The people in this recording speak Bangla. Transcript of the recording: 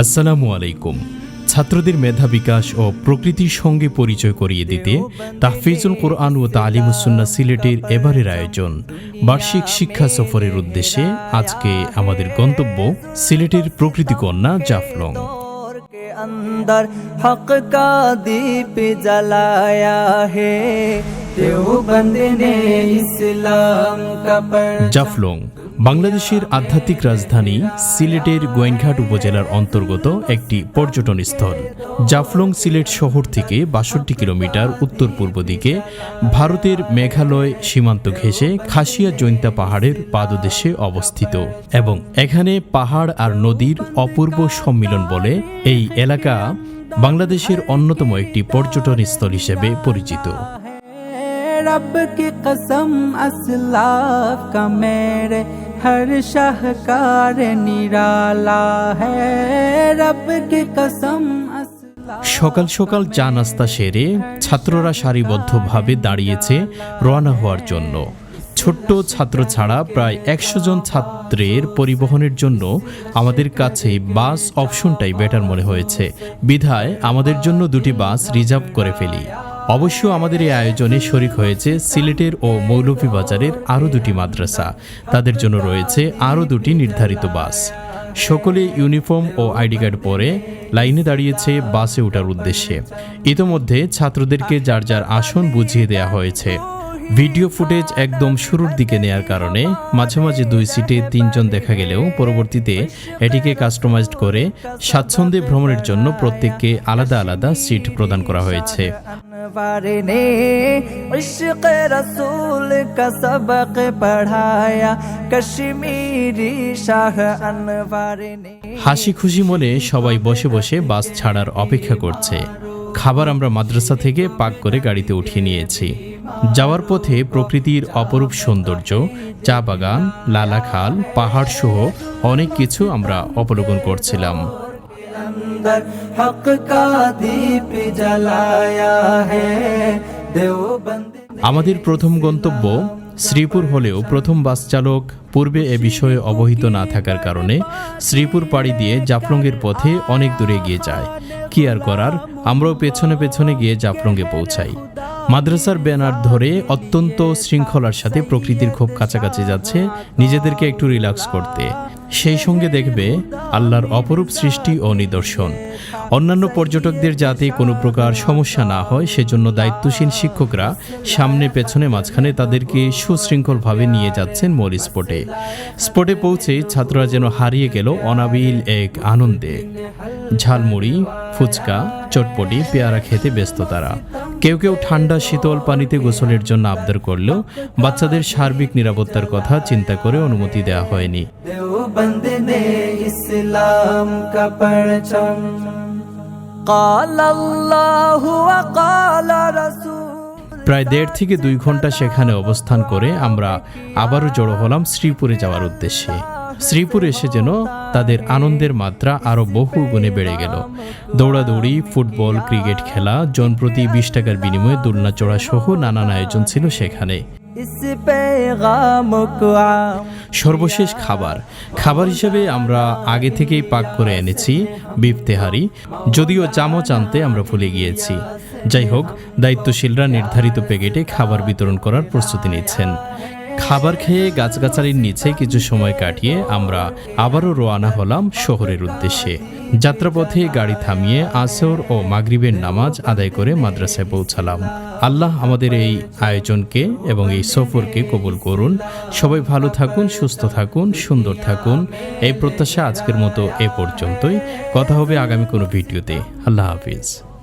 আসসালামু আলাইকুম ছাত্রদের মেধা বিকাশ ও প্রকৃতির সঙ্গে পরিচয় করিয়ে দিতে তাহফিজুল কোরআন ও তালিমুসুন্না সিলেটের এবারের আয়োজন বার্ষিক শিক্ষা সফরের উদ্দেশ্যে আজকে আমাদের গন্তব্য সিলেটের প্রকৃতি কন্যা জাফলং दौर के अंदर हक का दीप जलाया है देवबंद ने इस्लाम का पर জাফলং বাংলাদেশের আধ্যাত্মিক রাজধানী সিলেটের গোয়েনঘাট উপজেলার অন্তর্গত একটি পর্যটন স্থল। জাফলং সিলেট শহর থেকে বাষট্টি কিলোমিটার উত্তর পূর্ব দিকে ভারতের মেঘালয় সীমান্ত ঘেঁষে খাসিয়া জৈন্তা পাহাড়ের পাদদেশে অবস্থিত এবং এখানে পাহাড় আর নদীর অপূর্ব সম্মিলন বলে এই এলাকা বাংলাদেশের অন্যতম একটি পর্যটন স্থল হিসেবে পরিচিত। रब की कसम असलाफ का मेरे हर शाहकार निराला है रब की कसम असलाफ সকাল সকাল চা নাস্তা সেরে ছাত্ররা সারিবদ্ধভাবে দাঁড়িয়েছে রওনা হওয়ার জন্য ছোট্ট ছাত্র ছাড়া প্রায় একশো জন ছাত্রের পরিবহনের জন্য আমাদের কাছে বাস অপশনটাই বেটার মনে হয়েছে বিধায় আমাদের জন্য দুটি বাস রিজার্ভ করে ফেলি অবশ্য আমাদের এই আয়োজনে শরিক হয়েছে সিলেটের ও মৌলভীবাজারের আরও দুটি মাদ্রাসা। তাদের জন্য রয়েছে আরও দুটি নির্ধারিত বাস। সকলে ইউনিফর্ম ও আইডি কার্ড পরে লাইনে দাঁড়িয়েছে বাসে ওঠার উদ্দেশ্যে। ইতোমধ্যে ছাত্রদেরকে যার যার আসন বুঝিয়ে দেওয়া হয়েছে। ভিডিও ফুটেজ একদম শুরুর দিকে নেয়ার কারণে মাঝে মাঝে দুই সিটে তিনজন দেখা গেলেও পরবর্তীতে এটিকে কাস্টমাইজড করে স্বাচ্ছন্দ্যে ভ্রমণের জন্য প্রত্যেককে আলাদা আলাদা সিট প্রদান করা হয়েছে। अनवार ने इश्क रसूल का सबक पढ़ाया कश्मीरी शाह अनवार ने হাসি খুশি মনে সবাই বসে বসে বাস ছাড়ার অপেক্ষা করছে খাবার আমরা মাদ্রাসা থেকে পাক করে গাড়িতে উঠিয়ে নিয়েছি যাওয়ার পথে প্রকৃতির অপরূপ সৌন্দর্য চা বাগান লালাখাল পাহাড় সহ অনেক কিছু আমরা অবলোকন করছিলাম अंदर हक का दीप जलाया है देवबंद আমাদের প্রথম গন্তব্য শ্রীপুর হলেও প্রথম বাস চালক পূর্বে এ বিষয়ে অবহিত না থাকার কারণে শ্রীপুর পাড়ি দিয়ে জাফলংয়ের পথে অনেক দূরে গিয়ে যায় কি আর করার আমরাও পেছনে পেছনে গিয়ে জাফলংয়ে পৌঁছাই মাদ্রাসার ব্যানার ধরে অত্যন্ত শৃঙ্খলার সাথে প্রকৃতির খুব কাছাকাছি যাচ্ছে নিজেদেরকে একটু রিল্যাক্স করতে সেই সঙ্গে দেখবে আল্লাহর অপরূপ সৃষ্টি ও নিদর্শন। অন্যান্য পর্যটকদের যাতে কোনো প্রকার সমস্যা না হয়, সেজন্য দায়িত্বশীল শিক্ষকরা সামনে পেছনে মাঝখানে তাদেরকে সুশৃঙ্খলভাবে নিয়ে যাচ্ছেন মূল স্পটে। স্পটে পৌঁছে ছাত্ররা যেন হারিয়ে গেল অনাবিল এক আনন্দে। ঝালমুড়ি, ফুচকা, চটপটি, পেয়ারা খেতে ব্যস্ত তারা। কেউ কেউ ঠান্ডা, শীতল পানিতে গোসলের জন্য আবদার করলেও বাচ্চাদের সার্বিক নিরাপত্তার কথা চিন্তা করে অনুমতি দেওয়া হয়নি। देवबंद ने इस्लाम का परचम قال الله وقال رسول প্রায় দেড় থেকে দুই ঘন্টা সেখানে অবস্থান করে আমরা আবারও জড়ো হলাম শ্রীপুরে যাওয়ার উদ্দেশ্যে শ্রীপুর এসে যেন তাদের আনন্দের মাত্রা আরও বহু গুণে বেড়ে গেল। দৌড়াদৌড়ি, ফুটবল, ক্রিকেট খেলা, জনপ্রতি বিশ টাকার বিনিময়ে দোলনা চড়া সহ নানান আয়োজন ছিল সেখানে। সর্বশেষ খাবার। খাবার হিসেবে আমরা আগে থেকেই পাক করে এনেছি বিফতেহারি যদিও চামচ আনতে আমরা ভুলে গিয়েছি। যাই হোক, দায়িত্বশীলরা নির্ধারিত প্যাকেটে খাবার বিতরণ করার প্রস্তুতি নিচ্ছেন। খাবার খেয়ে গাছগাছালির নিচে কিছু সময় কাটিয়ে আমরা আবারও রওনা হলাম শহরের উদ্দেশ্যে। যাত্রাপথে গাড়ি থামিয়ে আসর ও মাগরিবের নামাজ আদায় করে মাদ্রাসায় পৌঁছালাম। আল্লাহ আমাদের এই আয়োজনকে এবং এই সফরকে কবুল করুন। সবাই ভালো থাকুন, সুস্থ থাকুন, সুন্দর থাকুন। এই প্রত্যাশা আজকের মতো এ পর্যন্তই। কথা হবে আগামী কোনো ভিডিওতে। আল্লাহ হাফিজ।